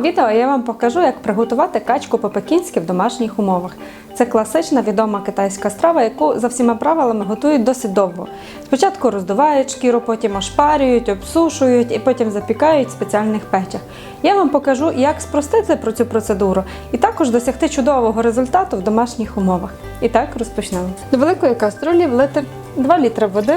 Відео я вам покажу, як приготувати качку по-пекінськи в домашніх умовах. Це класична відома китайська страва, яку за всіма правилами готують досить довго. Спочатку роздувають шкіру, потім ошпарюють, обсушують і потім запікають в спеціальних печах. Я вам покажу, як спростити про цю процедуру і також досягти чудового результату в домашніх умовах. І так розпочнемо. До великої каструлі влити 2 літри води.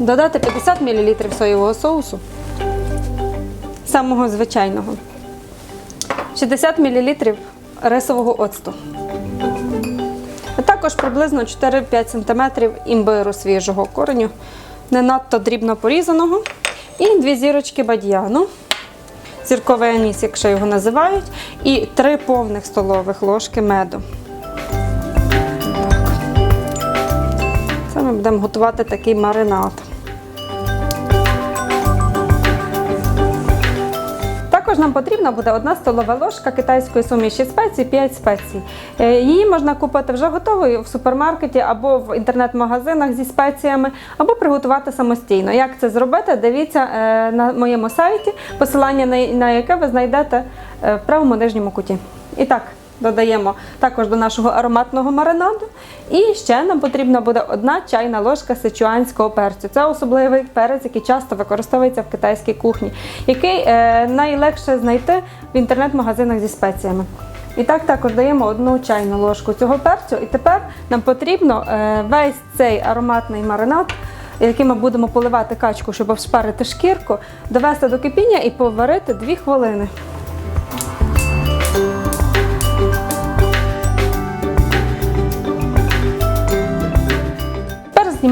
Додати 50 мл соєвого соусу, самого звичайного, 60 мл рисового оцту, а також приблизно 4-5 см імбиру свіжого кореню, не надто дрібно порізаного, і дві зірочки бадьяну, зірковий аніс, якщо його називають, і 3 повних столових ложки меду. Ми будемо готувати такий маринад. Також нам потрібна буде одна столова ложка китайської суміші спецій, 5 спецій. Е, Її можна купити вже готовою в супермаркеті або в інтернет-магазинах зі спеціями, або приготувати самостійно. Як це зробити? Дивіться е, на моєму сайті, посилання на- яке ви знайдете е, в правому нижньому куті. І так, додаємо також до нашого ароматного маринаду. І ще нам потрібна буде одна чайна ложка сичуанського перцю. Це особливий перець, який часто використовується в китайській кухні, який е, найлегше знайти в інтернет-магазинах зі спеціями. І так також даємо одну чайну ложку цього перцю. І тепер нам потрібно е, весь цей ароматний маринад, яким ми будемо поливати качку, щоб обшпарити шкірку, довести до кипіння і поварити 2 хвилини.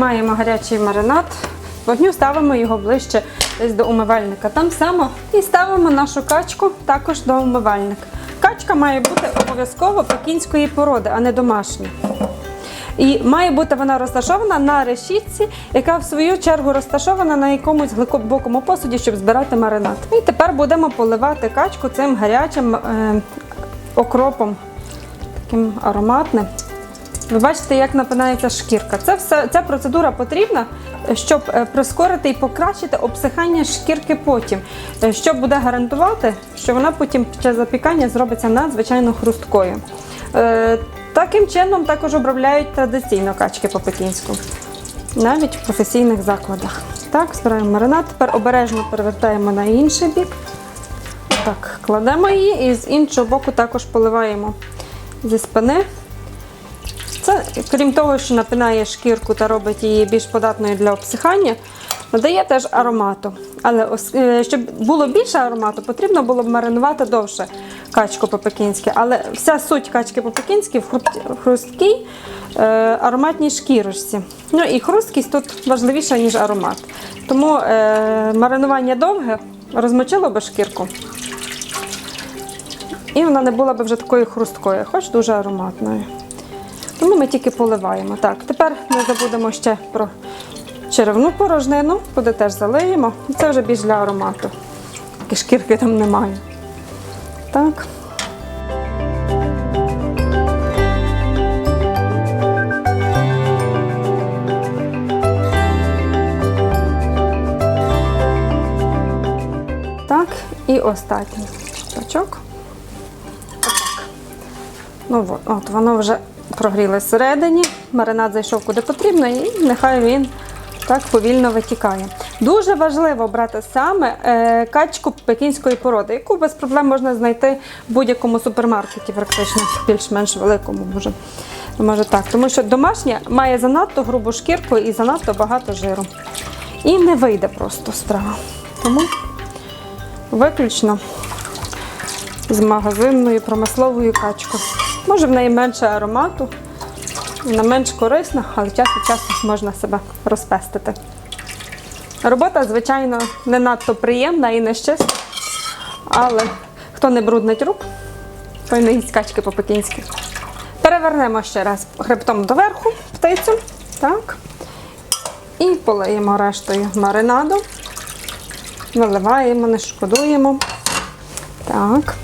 Знімаємо гарячий маринад, вогню ставимо його ближче десь до умивальника. Там само і ставимо нашу качку також до умивальника. Качка має бути обов'язково пекінської породи, а не домашня. І має бути вона розташована на решітці, яка в свою чергу розташована на якомусь глибокому посуді, щоб збирати маринад. І тепер будемо поливати качку цим гарячим е, окропом, таким ароматним. Ви бачите, як напинається шкірка. Це все, ця процедура потрібна, щоб е, прискорити і покращити обсихання шкірки потім, е, що буде гарантувати, що вона потім під час запікання зробиться надзвичайно хрусткою. Е, Таким чином також обробляють традиційно качки по-пекінську, навіть в професійних закладах. Так, збираємо маринад, тепер обережно перевертаємо на інший бік. Так, кладемо її і з іншого боку також поливаємо зі спини. Це, крім того, що напинає шкірку та робить її більш податною для обсихання, надає теж аромату. Але е, щоб було більше аромату, потрібно було б маринувати довше качку по-пекінськи. Але вся суть качки по-пекінськи в хрусткій е, ароматній шкірочці. Ну і хрусткість тут важливіша, ніж аромат. Тому е, маринування довге розмочило би шкірку. І вона не була б вже такою хрусткою, хоч дуже ароматною. Тому ми тільки поливаємо. Так, тепер не забудемо ще про черевну порожнину, куди теж залиємо. Це вже більш для аромату. Такі шкірки там немає. Так. Так, і останній шпачок. Ну от, от воно вже прогрілося всередині, маринад зайшов куди потрібно, і нехай він так повільно витікає. Дуже важливо брати саме е, качку пекінської породи, яку без проблем можна знайти в будь-якому супермаркеті, практично більш-менш великому може. Може так, тому що домашня має занадто грубу шкірку і занадто багато жиру. І не вийде просто страва. Тому виключно з магазинною промисловою качкою. Може в неї менше аромату, вона менш корисна, але час від часу можна себе розпестити. Робота, звичайно, не надто приємна і не щиста, але хто не бруднить рук, той не їсть качки по-пекінськи. Перевернемо ще раз хребтом доверху птицю. Так. І полиємо рештою маринаду. Виливаємо, не шкодуємо. Так.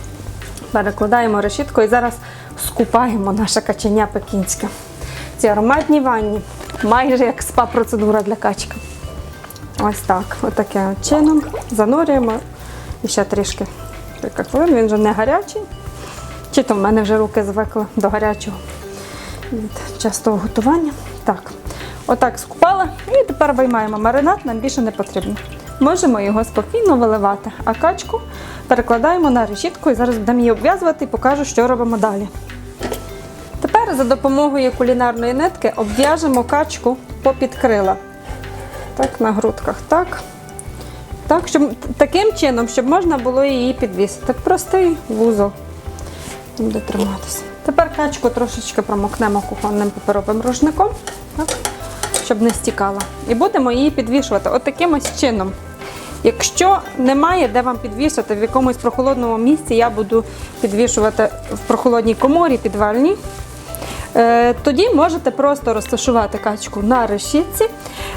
Перекладаємо решітку і зараз скупаємо наше каченя пекінське. Ці ароматні ванні, майже як спа-процедура для качки. Ось так. Отаким от чином занурюємо. І ще трішки кілька хвилин. Він вже не гарячий. Чи то в мене вже руки звикли до гарячого від частого готування. Так, отак скупали. І тепер виймаємо маринад, нам більше не потрібно. Можемо його спокійно виливати, а качку перекладаємо на решітку і зараз будемо її обв'язувати і покажу, що робимо далі. Тепер за допомогою кулінарної нитки обв'яжемо качку попід крила. Так, на грудках. Так. Так, щоб, таким чином, щоб можна було її підвісити. Простий вузол буде триматися. Тепер качку трошечки промокнемо кухонним паперовим рушником, так, щоб не стікала. І будемо її підвішувати от таким ось чином. Якщо немає де вам підвішати в якомусь прохолодному місці, я буду підвішувати в прохолодній коморі підвальній. Е, Тоді можете просто розташувати качку на решітці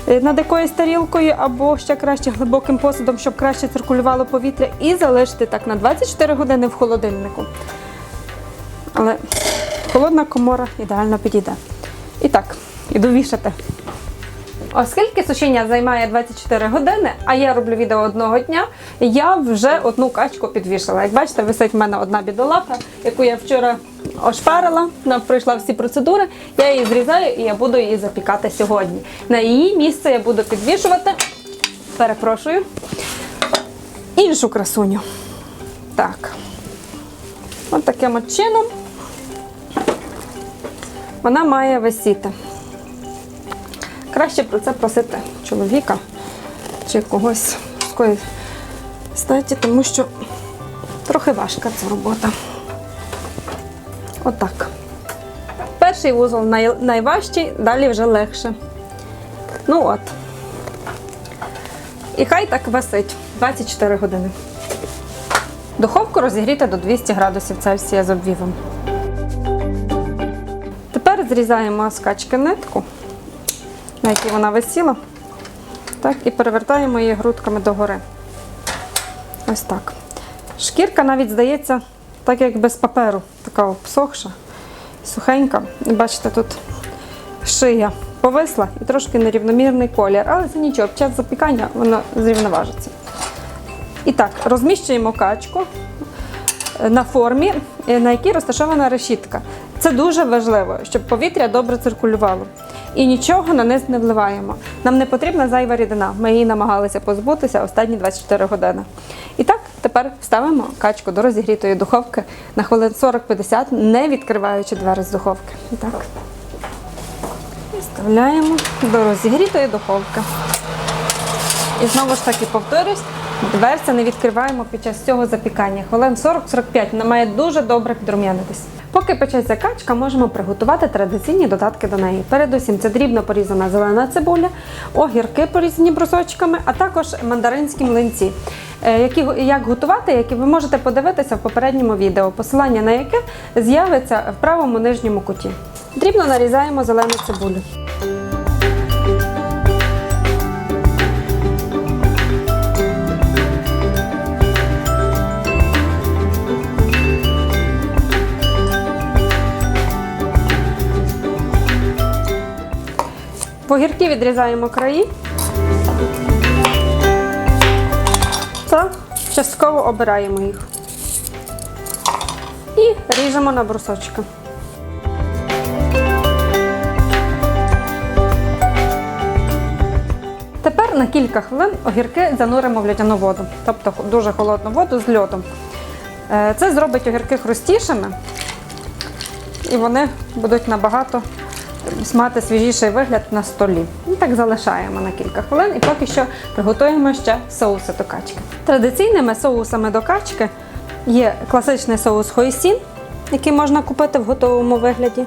е, над якоюсь тарілкою або ще краще глибоким посудом, щоб краще циркулювало повітря, і залишити так на 24 години в холодильнику. Але холодна комора ідеально підійде. І так, іду вішати. Оскільки сушіння займає 24 години, а я роблю відео одного дня, я вже одну качку підвішала. Як бачите, висить в мене одна бідолаха, яку я вчора ошпарила, вона пройшла всі процедури. Я її зрізаю і я буду її запікати сьогодні. На її місце я буду підвішувати, перепрошую, іншу красуню. Так. Ось таким от чином вона має висіти. Краще про це просити чоловіка чи когось з такої статі, тому що трохи важка ця робота. Отак. Перший вузол най- найважчий, далі вже легше. Ну от. І хай так висить 24 години. Духовку розігріти до 200 градусів Цельсія з обвівом. Тепер зрізаємо з качки нитку, на якій вона висіла, так, і перевертаємо її грудками догори. Ось так. Шкірка навіть здається, так як без паперу, така обсохша, сухенька. І бачите, тут шия повисла і трошки нерівномірний колір, але це нічого, під час запікання воно зрівноважиться. І так, розміщуємо качку на формі, е, на якій розташована решітка. Це дуже важливо, щоб повітря добре циркулювало. І нічого на низ не вливаємо. Нам не потрібна зайва рідина. Ми її намагалися позбутися останні 24 години. І так, тепер ставимо качку до розігрітої духовки на хвилин 40-50, не відкриваючи двері з духовки. І так. І Вставляємо до розігрітої духовки. І знову ж таки повторюсь, дверця не відкриваємо під час цього запікання. Хвилин 40-45 вона має дуже добре підрум'янитись. Поки печеться качка, можемо приготувати традиційні додатки до неї. Передусім, це дрібно порізана зелена цибуля, огірки порізані брусочками, а також мандаринські млинці. Е, Які як готувати, які ви можете подивитися в попередньому відео, посилання на яке з'явиться в правому нижньому куті. Дрібно нарізаємо зелену цибулю. Огірки відрізаємо краї та частково обираємо їх. І ріжемо на брусочки. Тепер на кілька хвилин огірки зануримо в льодяну воду, тобто дуже холодну воду з льодом. Е, Це зробить огірки хрустішими, і вони будуть набагато мати свіжіший вигляд на столі. І так залишаємо на кілька хвилин і поки що приготуємо ще соуси до качки. Традиційними соусами до качки є класичний соус хойсін, який можна купити в готовому вигляді,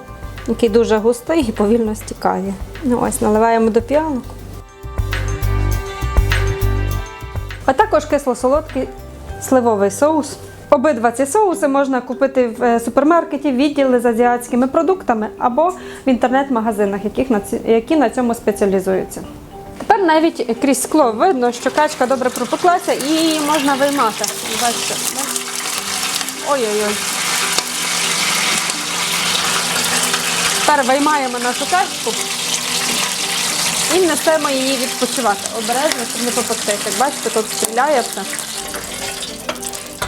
який дуже густий і повільно стікає. Ну, ось наливаємо до піалок. А також кисло-солодкий сливовий соус. Обидва ці соуси можна купити в е, супермаркеті, відділи з азіатськими продуктами або в інтернет-магазинах, які на цьому спеціалізуються. Тепер навіть крізь скло видно, що качка добре пропеклася і її можна виймати. Бачите? Ой-ой-ой. Тепер виймаємо нашу качку. І несемо її відпочивати. Обережно, щоб не попектися. Бачите, тут стріляє все.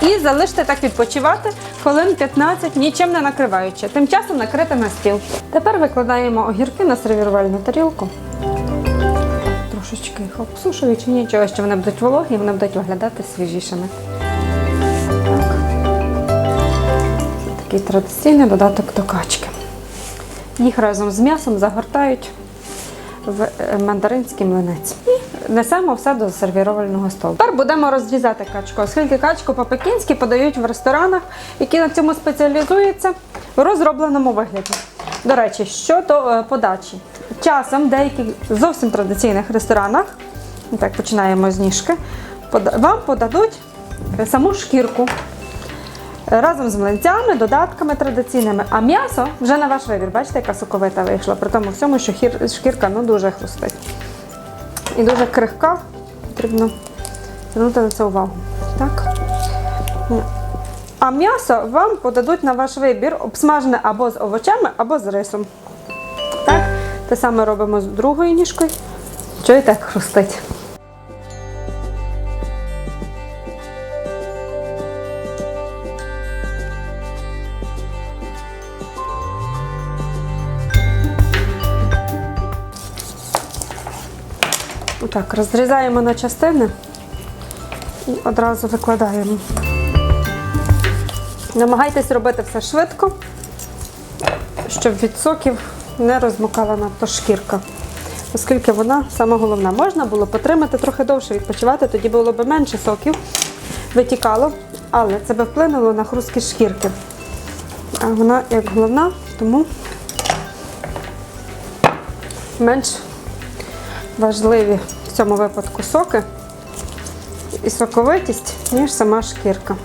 І залиште так відпочивати хвилин 15, нічим не накриваючи. Тим часом накрити на стіл. Тепер викладаємо огірки на сервірувальну тарілку. Трошечки їх обсушуючи, нічого, що вони будуть вологі вони будуть виглядати свіжішими. Так. Такий традиційний додаток до качки. Їх разом з м'ясом загортають в е, мандаринський млинець. І несемо все до сервірувального столу. Тепер будемо розрізати качку, оскільки качку по-пекінськи подають в ресторанах, які на цьому спеціалізуються в розробленому вигляді. До речі, щодо е, подачі. Часом в деяких зовсім традиційних ресторанах, так починаємо з ніжки, вам подадуть саму шкірку разом з млинцями, додатками традиційними. А м'ясо вже на ваш вибір. Бачите, яка соковита вийшла. При тому всьому, що шкірка ну, дуже хрустить. І дуже крихка. Потрібно звернути на це увагу. Так. А м'ясо вам подадуть на ваш вибір, обсмажене або з овочами, або з рисом. Так, те саме робимо з другою ніжкою. Чуєте, так хрустить? Так, розрізаємо на частини і одразу викладаємо. Намагайтесь робити все швидко, щоб від соків не розмокала надто шкірка. Оскільки вона саме головна. Можна було потримати трохи довше відпочивати, тоді було б менше соків витікало, але це би вплинуло на хрусткість шкірки. А вона як головна, тому менш важливі в цьому випадку соки і соковитість, ніж сама шкірка.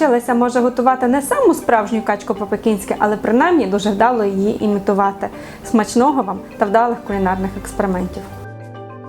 От, навчилися, може, готувати не саму справжню качку по-пекінськи, але принаймні дуже вдало її імітувати. Смачного вам та вдалих кулінарних експериментів.